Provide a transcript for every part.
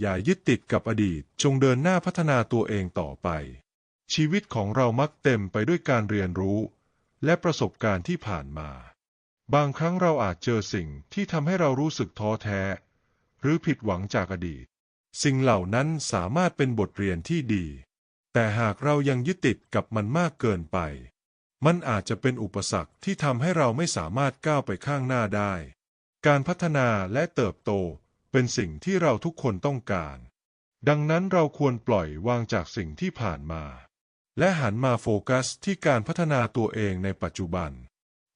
อย่ายึดติดกับอดีต จงเดินหน้าพัฒนาตัวเองต่อไป ชีวิตของเรามักเต็มไปด้วยการเรียนรู้ และประสบการณ์ที่ผ่านมา บางครั้งเราอาจเจอสิ่งที่ทำให้เรารู้สึกท้อแท้ หรือผิดหวังจากอดีต สิ่งเหล่านั้นสามารถเป็นบทเรียนที่ดี แต่หากเรายังยึดติดกับมันมากเกินไป มันอาจจะเป็นอุปสรรคที่ทำให้เราไม่สามารถก้าวไปข้างหน้าได้ การพัฒนาและเติบโต เป็นสิ่งที่เราทุกคนต้องการ ดังนั้นเราควรปล่อยวางจากสิ่งที่ผ่านมา และหันมาโฟกัสที่การพัฒนาตัวเองในปัจจุบัน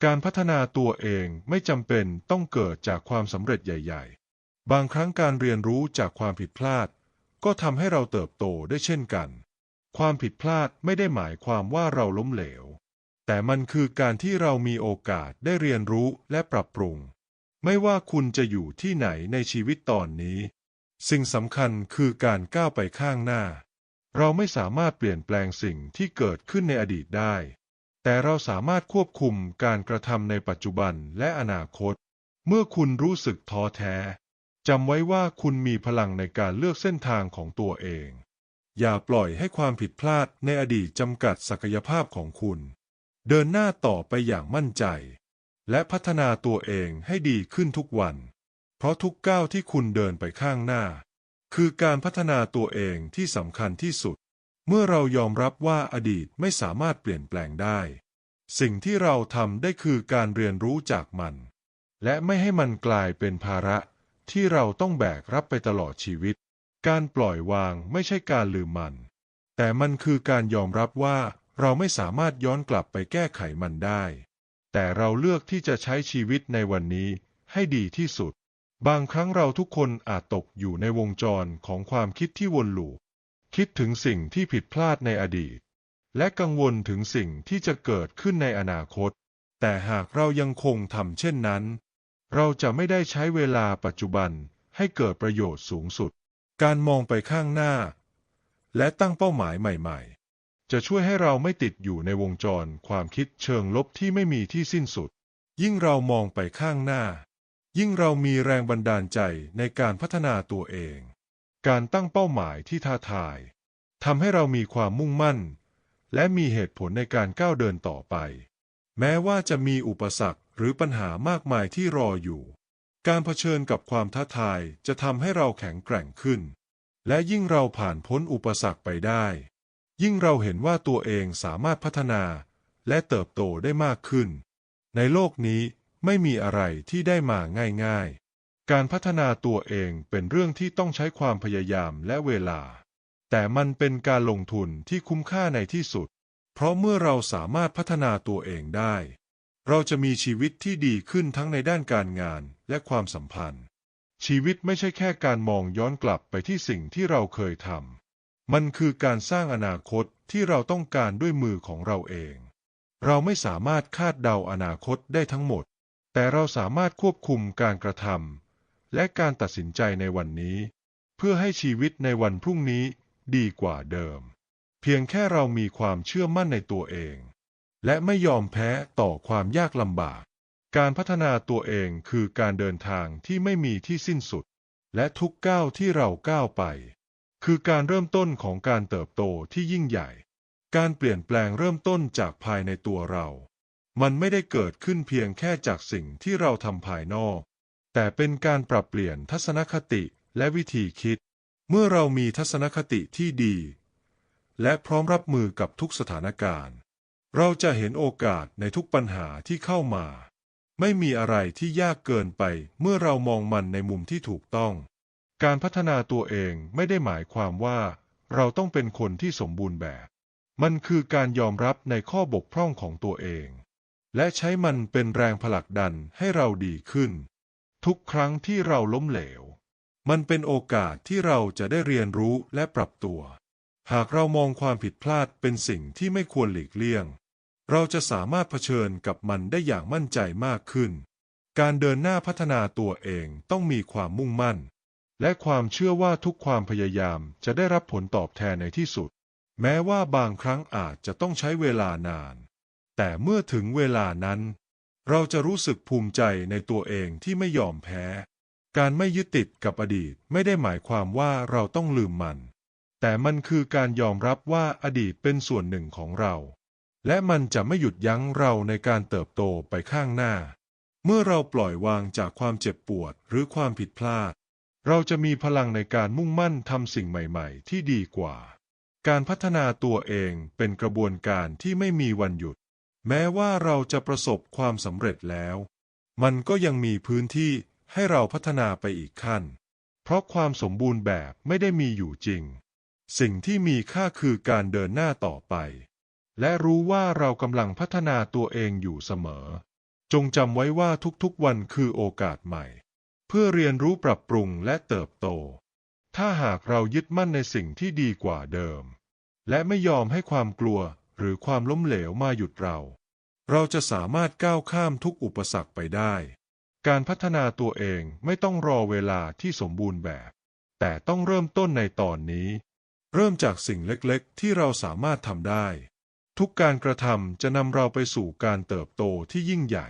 การพัฒนาตัวเองไม่จำเป็นต้องเกิดจากความสำเร็จใหญ่ ๆ บางครั้งการเรียนรู้จากความผิดพลาด ก็ทำให้เราเติบโตได้เช่นกัน ความผิดพลาดไม่ได้หมายความว่าเราล้มเหลว แต่มันคือการที่เรามีโอกาสได้เรียนรู้และปรับปรุง ไม่ว่าคุณจะอยู่ที่ไหนในชีวิตตอนนี้ สิ่งสำคัญคือการก้าวไปข้างหน้า เราไม่สามารถเปลี่ยนแปลงสิ่งที่เกิดขึ้นในอดีตได้ แต่เราสามารถควบคุมการกระทำในปัจจุบันและอนาคต เมื่อคุณรู้สึกท้อแท้จำไว้ว่าคุณมีพลังในการเลือกเส้นทางของตัวเอง อย่าปล่อยให้ความผิดพลาดในอดีตจำกัดศักยภาพของคุณ เดินหน้าต่อไปอย่างมั่นใจ และพัฒนาตัวเองให้ดีขึ้นทุกวัน เพราะทุกก้าวที่คุณเดินไปข้างหน้า คือการพัฒนาตัวเองที่สำคัญที่สุด เมื่อเรายอมรับว่าอดีตไม่สามารถเปลี่ยนแปลงได้ สิ่งที่เราทำได้คือการเรียนรู้จากมัน และไม่ให้มันกลายเป็นภาระที่เราต้องแบกรับไปตลอดชีวิต การปล่อยวางไม่ใช่การลืมมัน แต่มันคือการยอมรับว่าเราไม่สามารถย้อนกลับไปแก้ไขมันได้ แต่เราเลือกที่จะใช้ชีวิตในวันนี้ให้ดีที่สุด บางครั้งเราทุกคนอาจตกอยู่ในวงจรของความคิดที่วนลูปคิดถึงสิ่งที่ผิดพลาดในอดีต และกังวลถึงสิ่งที่จะเกิดขึ้นในอนาคต แต่หากเรายังคงทำเช่นนั้น เราจะไม่ได้ใช้เวลาปัจจุบันให้เกิดประโยชน์สูงสุด การมองไปข้างหน้า และตั้งเป้าหมายใหม่ๆ จะช่วยให้เราไม่ติดอยู่ในวงจรความคิดเชิงลบที่ไม่มีที่สิ้นสุด ยิ่งเรามองไปข้างหน้า ยิ่งเรามีแรงบันดาลใจในการพัฒนาตัวเอง การตั้งเป้าหมายที่ท้าทายทำให้เรามีความมุ่งมั่น และมีเหตุผลในการก้าวเดินต่อไป แม้ว่าจะมีอุปสรรคหรือปัญหามากมายที่รออยู่ การเผชิญกับความท้าทายจะทำให้เราแข็งแกร่งขึ้น และยิ่งเราผ่านพ้นอุปสรรคไปได้ ยิ่งเราเห็นว่าตัวเองสามารถพัฒนาและเติบโตได้มากขึ้น ในโลกนี้ไม่มีอะไรที่ได้มาง่ายๆ การพัฒนาตัวเองเป็นเรื่องที่ต้องใช้ความพยายามและเวลา แต่มันเป็นการลงทุนที่คุ้มค่าในที่สุด เพราะเมื่อเราสามารถพัฒนาตัวเองได้ เราจะมีชีวิตที่ดีขึ้นทั้งในด้านการงานและความสัมพันธ์ ชีวิตไม่ใช่แค่การมองย้อนกลับไปที่สิ่งที่เราเคยทำ มันคือการสร้างอนาคตที่เราต้องการด้วยมือของเราเอง เราไม่สามารถคาดเดาอนาคตได้ทั้งหมด แต่เราสามารถควบคุมการกระทำและการตัดสินใจในวันนี้ เพื่อให้ชีวิตในวันพรุ่งนี้ดีกว่าเดิม เพียงแค่เรามีความเชื่อมั่นในตัวเอง และไม่ยอมแพ้ต่อความยากลำบาก การพัฒนาตัวเองคือการเดินทางที่ไม่มีที่สิ้นสุด และทุกก้าวที่เราก้าวไป คือการเริ่มต้นของการเติบโตที่ยิ่งใหญ่ การเปลี่ยนแปลงเริ่มต้นจากภายในตัวเรา มันไม่ได้เกิดขึ้นเพียงแค่จากสิ่งที่เราทำภายนอก แต่เป็นการปรับเปลี่ยนทัศนคติและวิธีคิด เมื่อเรามีทัศนคติที่ดี และพร้อมรับมือกับทุกสถานการณ์ เราจะเห็นโอกาสในทุกปัญหาที่เข้ามา ไม่มีอะไรที่ยากเกินไปเมื่อเรามองมันในมุมที่ถูกต้อง การพัฒนาตัวเองไม่ได้หมายความว่า เราต้องเป็นคนที่สมบูรณ์แบบ มันคือการยอมรับในข้อบกพร่องของตัวเอง และใช้มันเป็นแรงผลักดันให้เราดีขึ้น ทุกครั้งที่เราล้มเหลว มันเป็นโอกาสที่เราจะได้เรียนรู้และปรับตัว หากเรามองความผิดพลาดเป็นสิ่งที่ไม่ควรหลีกเลี่ยง เราจะสามารถเผชิญกับมันได้อย่างมั่นใจมากขึ้น การเดินหน้าพัฒนาตัวเองต้องมีความมุ่งมั่น และความเชื่อว่าทุกความพยายามจะได้รับผลตอบแทนในที่สุด แม้ว่าบางครั้งอาจจะต้องใช้เวลานาน แต่เมื่อถึงเวลานั้น เราจะรู้สึกภูมิใจในตัวเองที่ไม่ยอมแพ้ การไม่ยึดติดกับอดีตไม่ได้หมายความว่าเราต้องลืมมัน แต่มันคือการยอมรับว่าอดีตเป็นส่วนหนึ่งของเรา และมันจะไม่หยุดยั้งเราในการเติบโตไปข้างหน้า เมื่อเราปล่อยวางจากความเจ็บปวดหรือความผิดพลาด เราจะมีพลังในการมุ่งมั่นทำสิ่งใหม่ ๆ ที่ดีกว่า การพัฒนาตัวเองเป็นกระบวนการที่ไม่มีวันหยุด แม้ว่าเราจะประสบความสำเร็จแล้ว มันก็ยังมีพื้นที่ให้เราพัฒนาไปอีกขั้น เพราะความสมบูรณ์แบบไม่ได้มีอยู่จริง สิ่งที่มีค่าคือการเดินหน้าต่อไป และรู้ว่าเรากำลังพัฒนาตัวเองอยู่เสมอ จงจำไว้ว่าทุกๆวันคือโอกาสใหม่ พื่อเรียนรู้ปรับปรุงและเติบโต ถ้าหากเรายึดมั่นในสิ่งที่ดีกว่าเดิม และไม่ยอมให้ความกลัวหรือความล้มเหลวมาหยุดเรา เราจะสามารถก้าวข้ามทุกอุปสรรคไปได้ การพัฒนาตัวเองไม่ต้องรอเวลาที่สมบูรณ์แบบ แต่ต้องเริ่มต้นในตอนนี้ เริ่มจากสิ่งเล็กๆ ที่เราสามารถทำได้ ทุกการกระทำจะนำเราไปสู่การเติบโตที่ยิ่งใหญ่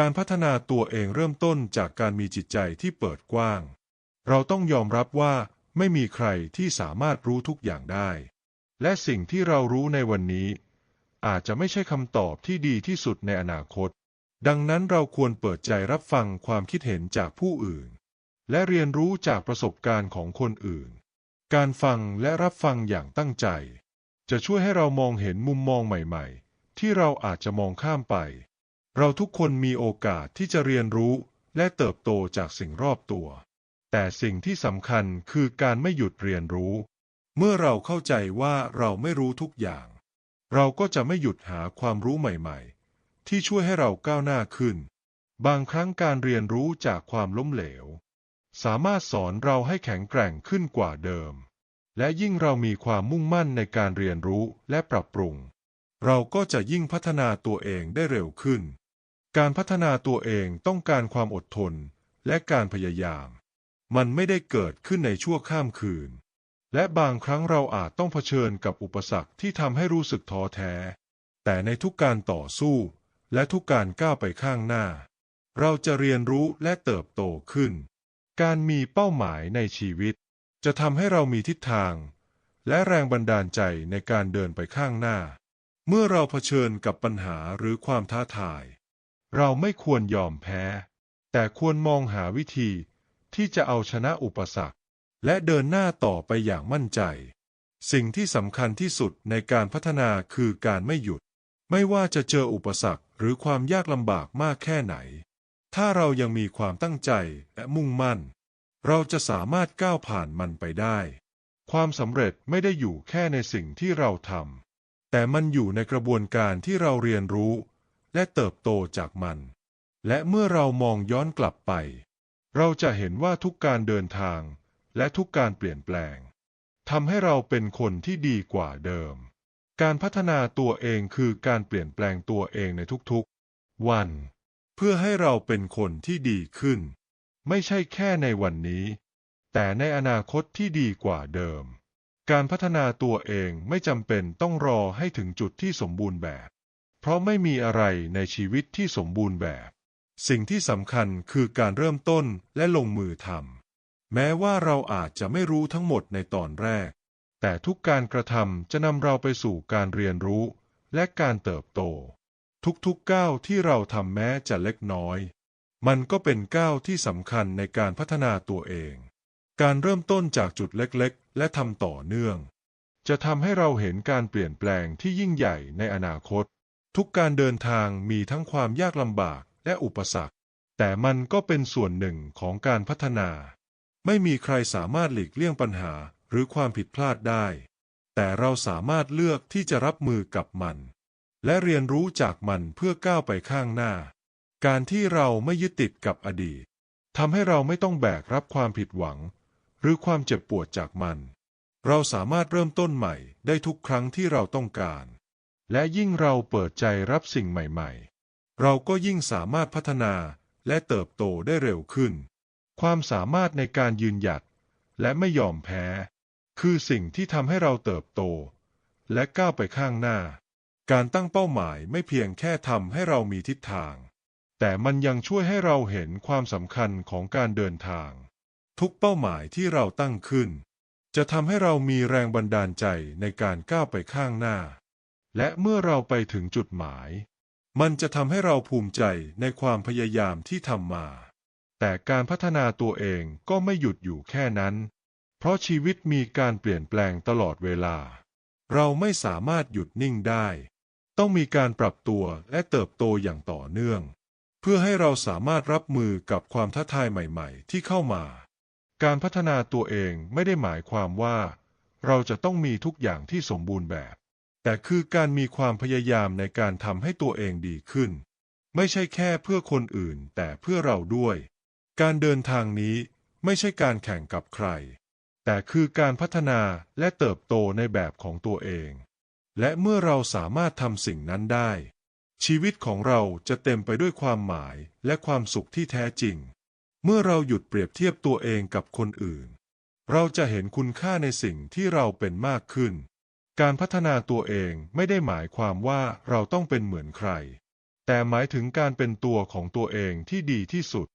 การพัฒนาตัวเองเริ่มต้นจากการมีจิตใจที่เปิดกว้าง เราต้องยอมรับว่าไม่มีใครที่สามารถรู้ทุกอย่างได้ และสิ่งที่เรารู้ในวันนี้ อาจจะไม่ใช่คำตอบที่ดีที่สุดในอนาคต ดังนั้นเราควรเปิดใจรับฟังความคิดเห็นจากผู้อื่น และเรียนรู้จากประสบการณ์ของคนอื่น การฟังและรับฟังอย่างตั้งใจ จะช่วยให้เรามองเห็นมุมมองใหม่ ๆ ที่เราอาจจะมองข้ามไป เราทุกคนมีโอกาสที่จะเรียนรู้และเติบโตจากสิ่งรอบตัว แต่สิ่งที่สำคัญคือการไม่หยุดเรียนรู้ เมื่อเราเข้าใจว่าเราไม่รู้ทุกอย่าง เราก็จะไม่หยุดหาความรู้ใหม่ๆ ที่ช่วยให้เราก้าวหน้าขึ้น บางครั้งการเรียนรู้จากความล้มเหลว สามารถสอนเราให้แข็งแกร่งขึ้นกว่าเดิม และยิ่งเรามีความมุ่งมั่นในการเรียนรู้และปรับปรุง เราก็จะยิ่งพัฒนาตัวเองได้เร็วขึ้น การพัฒนาตัวเองต้องการความอดทนและการพยายาม มันไม่ได้เกิดขึ้นในชั่วข้ามคืน และบางครั้งเราอาจต้องเผชิญกับอุปสรรคที่ทำให้รู้สึกท้อแท้ แต่ในทุกการต่อสู้ และทุกการก้าวไปข้างหน้า เราจะเรียนรู้และเติบโตขึ้น การมีเป้าหมายในชีวิต จะทำให้เรามีทิศทาง และแรงบันดาลใจในการเดินไปข้างหน้า เมื่อเราเผชิญกับปัญหาหรือความท้าทาย เราไม่ควรยอมแพ้ แต่ควรมองหาวิธีที่จะเอาชนะอุปสรรค และเดินหน้าต่อไปอย่างมั่นใจ สิ่งที่สำคัญที่สุดในการพัฒนาคือการไม่หยุด ไม่ว่าจะเจออุปสรรคหรือความยากลำบากมากแค่ไหน ถ้าเรายังมีความตั้งใจและมุ่งมั่น เราจะสามารถก้าวผ่านมันไปได้ ความสำเร็จไม่ได้อยู่แค่ในสิ่งที่เราทำแต่มันอยู่ในกระบวนการที่เราเรียนรู้ และเติบโตจากมัน และเมื่อเรามองย้อนกลับไป เราจะเห็นว่าทุกการเดินทางและทุกการเปลี่ยนแปลงทำให้เราเป็นคนที่ดีกว่าเดิม การพัฒนาตัวเองคือการเปลี่ยนแปลงตัวเองในทุกๆ วัน เพื่อให้เราเป็นคนที่ดีขึ้น ไม่ใช่แค่ในวันนี้ แต่ในอนาคตที่ดีกว่าเดิม การพัฒนาตัวเองไม่จำเป็นต้องรอให้ถึงจุดที่สมบูรณ์แบบ เพราะไม่มีอะไรในชีวิตที่สมบูรณ์แบบ สิ่งที่สำคัญคือการเริ่มต้นและลงมือทำแม้ว่าเราอาจจะไม่รู้ทั้งหมดในตอนแรก แต่ทุกการกระทำจะนำเราไปสู่การเรียนรู้ และการเติบโต ทุกๆก้าวที่เราทำแม้จะเล็กน้อย มันก็เป็นก้าวที่สำคัญในการพัฒนาตัวเอง การเริ่มต้นจากจุดเล็กๆ และทำต่อเนื่อง จะทำให้เราเห็นการเปลี่ยนแปลงที่ยิ่งใหญ่ในอนาคต ทุกการเดินทางมีทั้งความยากลำบากและอุปสรรค แต่มันก็เป็นส่วนหนึ่งของการพัฒนา ไม่มีใครสามารถหลีกเลี่ยงปัญหาหรือความผิดพลาดได้ แต่เราสามารถเลือกที่จะรับมือกับมัน และเรียนรู้จากมันเพื่อก้าวไปข้างหน้า การที่เราไม่ยึดติดกับอดีตทำให้เราไม่ต้องแบกรับความผิดหวัง หรือความเจ็บปวดจากมัน เราสามารถเริ่มต้นใหม่ได้ทุกครั้งที่เราต้องการ และยิ่งเราเปิดใจรับสิ่งใหม่ ๆ เราก็ยิ่งสามารถพัฒนาและเติบโตได้เร็วขึ้น ความสามารถในการยืนหยัดและไม่ยอมแพ้ คือสิ่งที่ทำให้เราเติบโต และก้าวไปข้างหน้า การตั้งเป้าหมายไม่เพียงแค่ทำให้เรามีทิศทาง แต่มันยังช่วยให้เราเห็นความสำคัญของการเดินทาง ทุกเป้าหมายที่เราตั้งขึ้น จะทำให้เรามีแรงบันดาลใจในการก้าวไปข้างหน้า และเมื่อเราไปถึงจุดหมาย มันจะทำให้เราภูมิใจในความพยายามที่ทำมา แต่การพัฒนาตัวเองก็ไม่หยุดอยู่แค่นั้น เพราะชีวิตมีการเปลี่ยนแปลงตลอดเวลา เราไม่สามารถหยุดนิ่งได้ ต้องมีการปรับตัวและเติบโตอย่างต่อเนื่อง เพื่อให้เราสามารถรับมือกับความท้าทายใหม่ ๆ ที่เข้ามา การพัฒนาตัวเองไม่ได้หมายความว่า เราจะต้องมีทุกอย่างที่สมบูรณ์แบบ แต่คือการมีความพยายามในการทำให้ตัวเองดีขึ้น ไม่ใช่แค่เพื่อคนอื่นแต่เพื่อเราด้วย การเดินทางนี้ไม่ใช่การแข่งกับใคร แต่คือการพัฒนาและเติบโตในแบบของตัวเอง และเมื่อเราสามารถทำสิ่งนั้นได้ ชีวิตของเราจะเต็มไปด้วยความหมายและความสุขที่แท้จริง เมื่อเราหยุดเปรียบเทียบตัวเองกับคนอื่น เราจะเห็นคุณค่าในสิ่งที่เราเป็นมากขึ้น การพัฒนาตัวเองไม่ได้หมายความว่าเราต้องเป็นเหมือนใคร แต่หมายถึงการเป็นตัวของตัวเองที่ดีที่สุด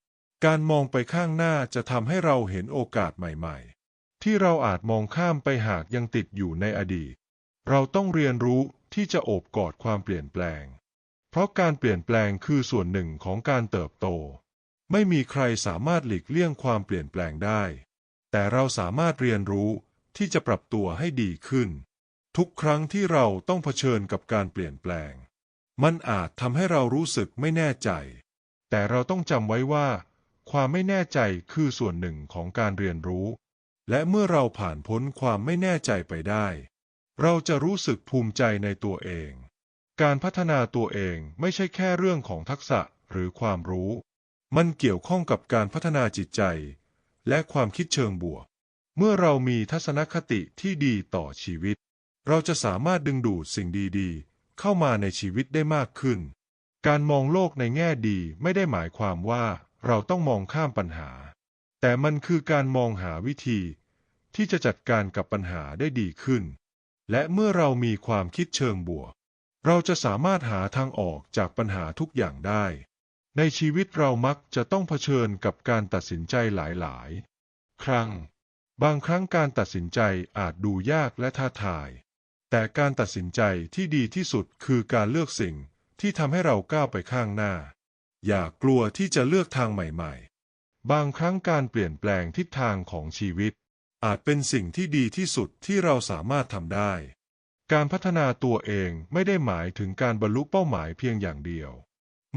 การมองไปข้างหน้าจะทำให้เราเห็นโอกาสใหม่ๆ ที่เราอาจมองข้ามไปหากยังติดอยู่ในอดีต เราต้องเรียนรู้ที่จะโอบกอดความเปลี่ยนแปลง เพราะการเปลี่ยนแปลงคือส่วนหนึ่งของการเติบโต ไม่มีใครสามารถหลีกเลี่ยงความเปลี่ยนแปลงได้ แต่เราสามารถเรียนรู้ที่จะปรับตัวให้ดีขึ้น ทุกครั้งที่เราต้องเผชิญกับการเปลี่ยนแปลง มันอาจทำให้เรารู้สึกไม่แน่ใจ แต่เราต้องจำไว้ว่า ความไม่แน่ใจคือส่วนหนึ่งของการเรียนรู้ และเมื่อเราผ่านพ้นความไม่แน่ใจไปได้ เราจะรู้สึกภูมิใจในตัวเอง การพัฒนาตัวเองไม่ใช่แค่เรื่องของทักษะหรือความรู้ มันเกี่ยวข้องกับการพัฒนาจิตใจ และความคิดเชิงบวก เมื่อเรามีทัศนคติที่ดีต่อชีวิต เราจะสามารถดึงดูดสิ่งดีๆ เข้ามาในชีวิตได้มากขึ้น การมองโลกในแง่ดีไม่ได้หมายความว่าเราต้องมองข้ามปัญหา แต่มันคือการมองหาวิธี ที่จะจัดการกับปัญหาได้ดีขึ้น และเมื่อเรามีความคิดเชิงบวก เราจะสามารถหาทางออกจากปัญหาทุกอย่างได้ ในชีวิตเรามักจะต้องเผชิญกับการตัดสินใจหลายๆ ครั้ง บางครั้งการตัดสินใจอาจดูยากและท้าทาย แต่การตัดสินใจที่ดีที่สุดคือการเลือกสิ่งที่ทำให้เราก้าวไปข้างหน้า อย่ากลัวที่จะเลือกทางใหม่ๆ บางครั้งการเปลี่ยนแปลงทิศทางของชีวิต อาจเป็นสิ่งที่ดีที่สุดที่เราสามารถทำได้ การพัฒนาตัวเองไม่ได้หมายถึงการบรรลุเป้าหมายเพียงอย่างเดียว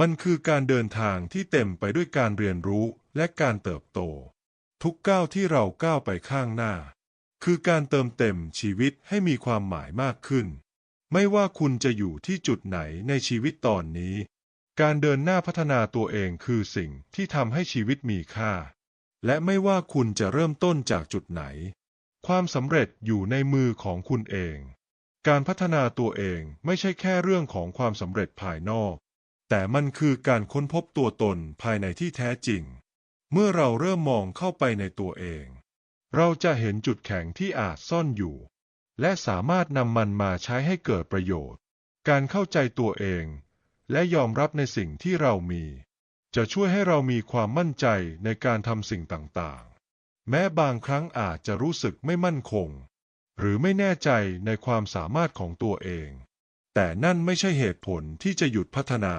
มันคือการเดินทางที่เต็มไปด้วยการเรียนรู้และการเติบโต ทุกก้าวที่เราก้าวไปข้างหน้า คือการเติมเต็มชีวิตให้มีความหมายมากขึ้น ไม่ว่าคุณจะอยู่ที่จุดไหนในชีวิตตอนนี้ การเดินหน้าพัฒนาตัวเองคือสิ่งที่ทำให้ชีวิตมีค่า และไม่ว่าคุณจะเริ่มต้นจากจุดไหน ความสำเร็จอยู่ในมือของคุณเอง การพัฒนาตัวเองไม่ใช่แค่เรื่องของความสำเร็จภายนอก แต่มันคือการค้นพบตัวตนภายในที่แท้จริง เมื่อเราเริ่มมองเข้าไปในตัวเอง เราจะเห็นจุดแข็งที่อาจซ่อนอยู่ และสามารถนำมันมาใช้ให้เกิดประโยชน์ การเข้าใจตัวเอง และยอมรับในสิ่งที่เรามี จะช่วยให้เรามีความมั่นใจในการทำสิ่งต่างๆ แม้บางครั้งอาจจะรู้สึกไม่มั่นคง หรือไม่แน่ใจในความสามารถของตัวเอง แต่นั่นไม่ใช่เหตุผลที่จะหยุดพัฒนา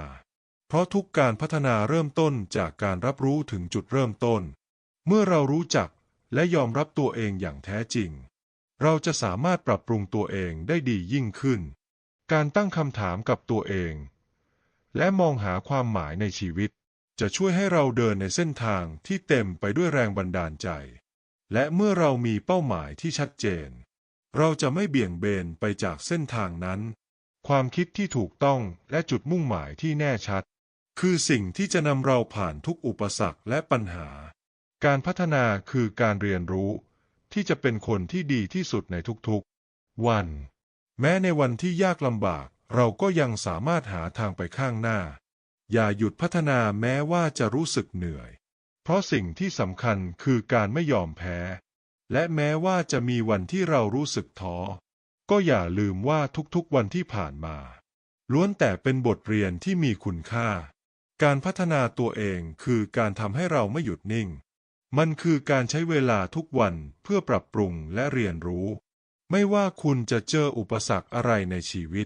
เพราะทุกการพัฒนาเริ่มต้นจากการรับรู้ถึงจุดเริ่มต้น เมื่อเรารู้จัก และยอมรับตัวเองอย่างแท้จริง เราจะสามารถปรับปรุงตัวเองได้ดียิ่งขึ้น การตั้งคำถามกับตัวเอง และมองหาความหมายในชีวิต จะช่วยให้เราเดินในเส้นทางที่เต็มไปด้วยแรงบันดาลใจ และเมื่อเรามีเป้าหมายที่ชัดเจน เราจะไม่เบี่ยงเบนไปจากเส้นทางนั้น ความคิดที่ถูกต้องและจุดมุ่งหมายที่แน่ชัด คือสิ่งที่จะนำเราผ่านทุกอุปสรรคและปัญหา การพัฒนาคือการเรียนรู้ ที่จะเป็นคนที่ดีที่สุดในทุกๆ วัน แม้ในวันที่ยากลำบาก เราก็ยังสามารถหาทางไปข้างหน้า อย่าหยุดพัฒนาแม้ว่าจะรู้สึกเหนื่อย เพราะสิ่งที่สำคัญคือการไม่ยอมแพ้ และแม้ว่าจะมีวันที่เรารู้สึกท้อ ก็อย่าลืมว่าทุกๆวันที่ผ่านมา ล้วนแต่เป็นบทเรียนที่มีคุณค่า การพัฒนาตัวเองคือการทำให้เราไม่หยุดนิ่ง มันคือการใช้เวลาทุกวันเพื่อปรับปรุงและเรียนรู้ ไม่ว่าคุณจะเจออุปสรรคอะไรในชีวิต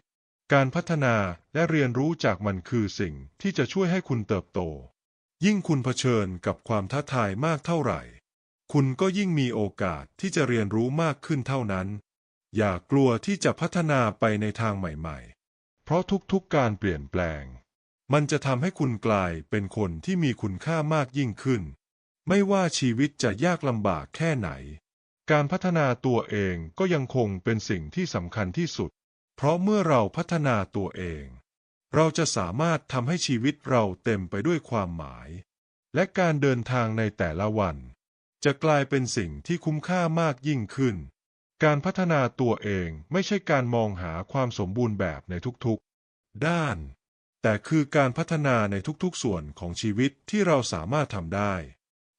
การพัฒนาและเรียนรู้จากมันคือสิ่งที่จะช่วยให้คุณเติบโต ยิ่งคุณเผชิญกับความท้าทายมากเท่าไหร่ คุณก็ยิ่งมีโอกาสที่จะเรียนรู้มากขึ้นเท่านั้น อย่ากลัวที่จะพัฒนาไปในทางใหม่ๆ เพราะทุกๆการเปลี่ยนแปลง มันจะทำให้คุณกลายเป็นคนที่มีคุณค่ามากยิ่งขึ้น ไม่ว่าชีวิตจะยากลำบากแค่ไหน การพัฒนาตัวเองก็ยังคงเป็นสิ่งที่สำคัญที่สุด เพราะเมื่อเราพัฒนาตัวเอง เราจะสามารถทำให้ชีวิตเราเต็มไปด้วยความหมาย และการเดินทางในแต่ละวัน จะกลายเป็นสิ่งที่คุ้มค่ามากยิ่งขึ้น การพัฒนาตัวเองไม่ใช่การมองหาความสมบูรณ์แบบในทุกๆ ด้าน แต่คือการพัฒนาในทุกๆส่วนของชีวิตที่เราสามารถทำได้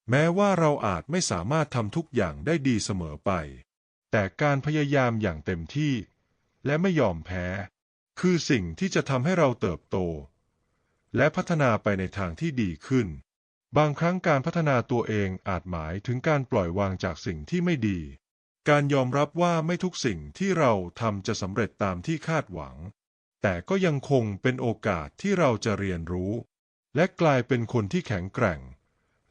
แม้ว่าเราอาจไม่สามารถทำทุกอย่างได้ดีเสมอไป แต่การพยายามอย่างเต็มที่ และไม่ยอมแพ้ คือสิ่งที่จะทำให้เราเติบโต และพัฒนาไปในทางที่ดีขึ้น บางครั้งการพัฒนาตัวเองอาจหมายถึงการปล่อยวางจากสิ่งที่ไม่ดี การยอมรับว่าไม่ทุกสิ่งที่เราทำจะสำเร็จตามที่คาดหวัง แต่ก็ยังคงเป็นโอกาสที่เราจะเรียนรู้ และกลายเป็นคนที่แข็งแกร่ง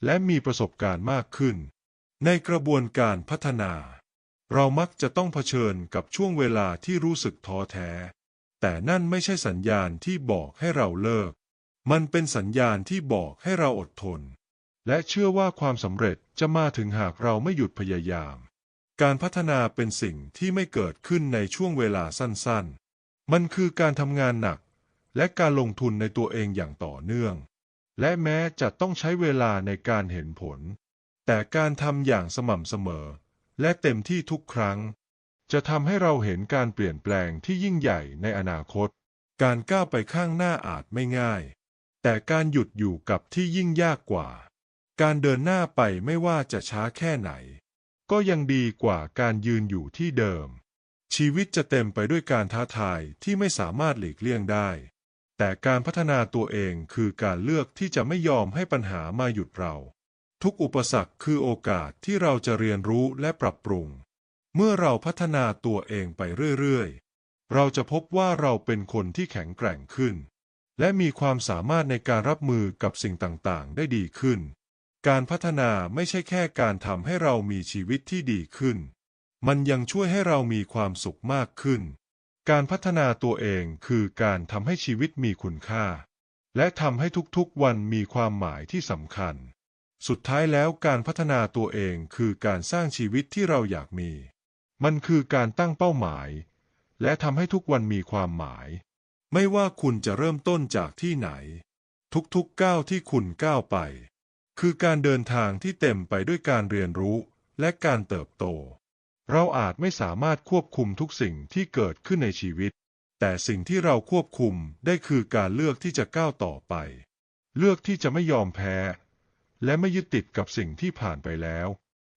และมีประสบการณ์มากขึ้น ในกระบวนการพัฒนา เรามักจะต้องเผชิญกับช่วงเวลาที่รู้สึกท้อแท้ แต่นั่นไม่ใช่สัญญาณที่บอกให้เราเลิก มันเป็นสัญญาณที่บอกให้เราอดทน และเชื่อว่าความสำเร็จจะมาถึงหากเราไม่หยุดพยายาม การพัฒนาเป็นสิ่งที่ไม่เกิดขึ้นในช่วงเวลาสั้นๆ มันคือการทำงานหนักและการลงทุนในตัวเองอย่างต่อเนื่อง และแม้จะต้องใช้เวลาในการเห็นผล แต่การทำอย่างสม่ำเสมอ และเต็มที่ทุกครั้ง จะทำให้เราเห็นการเปลี่ยนแปลงที่ยิ่งใหญ่ในอนาคต การก้าวไปข้างหน้าอาจไม่ง่าย แต่การหยุดอยู่กับที่ยิ่งยากกว่า การเดินหน้าไปไม่ว่าจะช้าแค่ไหน ก็ยังดีกว่าการยืนอยู่ที่เดิม ชีวิตจะเต็มไปด้วยการท้าทายที่ไม่สามารถหลีกเลี่ยงได้ แต่การพัฒนาตัวเองคือการเลือกที่จะไม่ยอมให้ปัญหามาหยุดเรา ทุกอุปสรรคคือโอกาสที่เราจะเรียนรู้และปรับปรุง เมื่อเราพัฒนาตัวเองไปเรื่อยๆ เราจะพบว่าเราเป็นคนที่แข็งแกร่งขึ้น และมีความสามารถในการรับมือกับสิ่งต่างๆ ได้ดีขึ้น การพัฒนาไม่ใช่แค่การทำให้เรามีชีวิตที่ดีขึ้น มันยังช่วยให้เรามีความสุขมากขึ้น การพัฒนาตัวเองคือการทำให้ชีวิตมีคุณค่า และทำให้ทุกๆวันมีความหมายที่สำคัญ สุดท้ายแล้วการพัฒนาตัวเองคือการสร้างชีวิตที่เราอยากมี มันคือการตั้งเป้าหมาย และทำให้ทุกวันมีความหมาย ไม่ว่าคุณจะเริ่มต้นจากที่ไหน ทุกๆก้าวที่คุณก้าวไป คือการเดินทางที่เต็มไปด้วยการเรียนรู้และการเติบโต เราอาจไม่สามารถควบคุมทุกสิ่งที่เกิดขึ้นในชีวิต แต่สิ่งที่เราควบคุมได้คือการเลือกที่จะก้าวต่อไป เลือกที่จะไม่ยอมแพ้ และไม่ยึดติดกับสิ่งที่ผ่านไปแล้ว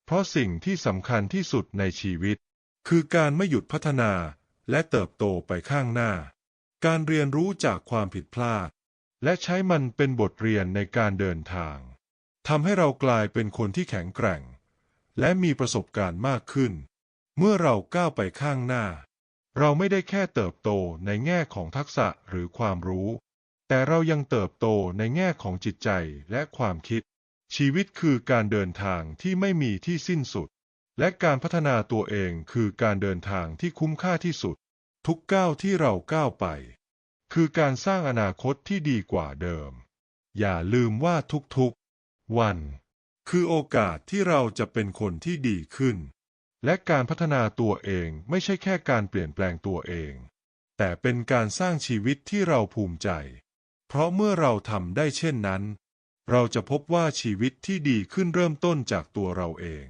เพราะสิ่งที่สำคัญที่สุดในชีวิต คือการไม่หยุดพัฒนาและเติบโตไปข้างหน้า การเรียนรู้จากความผิดพลาด และใช้มันเป็นบทเรียนในการเดินทางทำให้เรากลายเป็นคนที่แข็งแกร่ง และมีประสบการณ์มากขึ้น เมื่อเราก้าวไปข้างหน้า เราไม่ได้แค่เติบโตในแง่ของทักษะหรือความรู้ แต่เรายังเติบโตในแง่ของจิตใจและความคิด ชีวิตคือการเดินทางที่ไม่มีที่สิ้นสุด และการพัฒนาตัวเองคือการเดินทางที่คุ้มค่าที่สุด ทุกก้าวที่เราก้าวไป คือการสร้างอนาคตที่ดีกว่าเดิม อย่าลืมว่าทุกๆ วัน คือโอกาสที่เราจะเป็นคนที่ดีขึ้น และการพัฒนาตัวเองไม่ใช่แค่การเปลี่ยนแปลงตัวเอง แต่เป็นการสร้างชีวิตที่เราภูมิใจ เพราะเมื่อเราทำได้เช่นนั้น เราจะพบว่าชีวิตที่ดีขึ้นเริ่มต้นจากตัวเราเอง